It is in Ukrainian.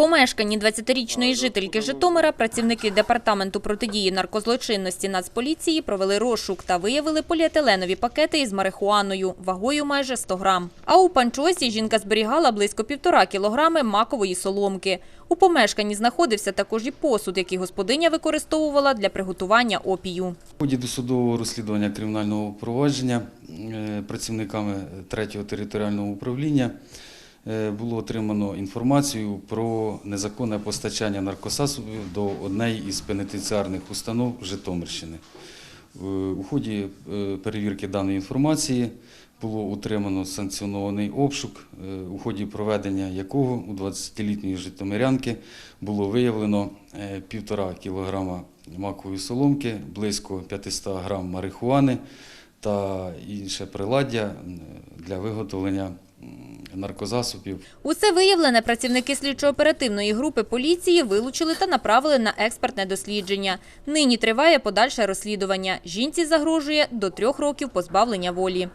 помешканні 20-річної жительки Житомира працівники департаменту протидії наркозлочинності Нацполіції провели розшук та виявили поліетиленові пакети із марихуаною вагою майже 100 грам. А у панчосі жінка зберігала близько півтора кілограми макової соломки. У помешканні знаходився також і посуд, який господиня використовувала для приготування опію. В ході досудового розслідування кримінального провадження е, працівниками 3-го територіального управління було отримано інформацію про незаконне постачання наркосасобів до однієї із пенітенціарних установ Житомирщини. Е, У ході е, перевірки даної інформації було утримано санкціонований обшук, е, у ході проведення якого у 20-літньої житомирянки було виявлено е, півтора кілограма макової соломки, близько 500 грам марихуани та інше приладдя для виготовлення наркозасобів. Усе виявлене працівники слідчо-оперативної групи поліції вилучили та направили на експертне дослідження. Нині триває подальше розслідування. Жінці загрожує до трьох років позбавлення волі.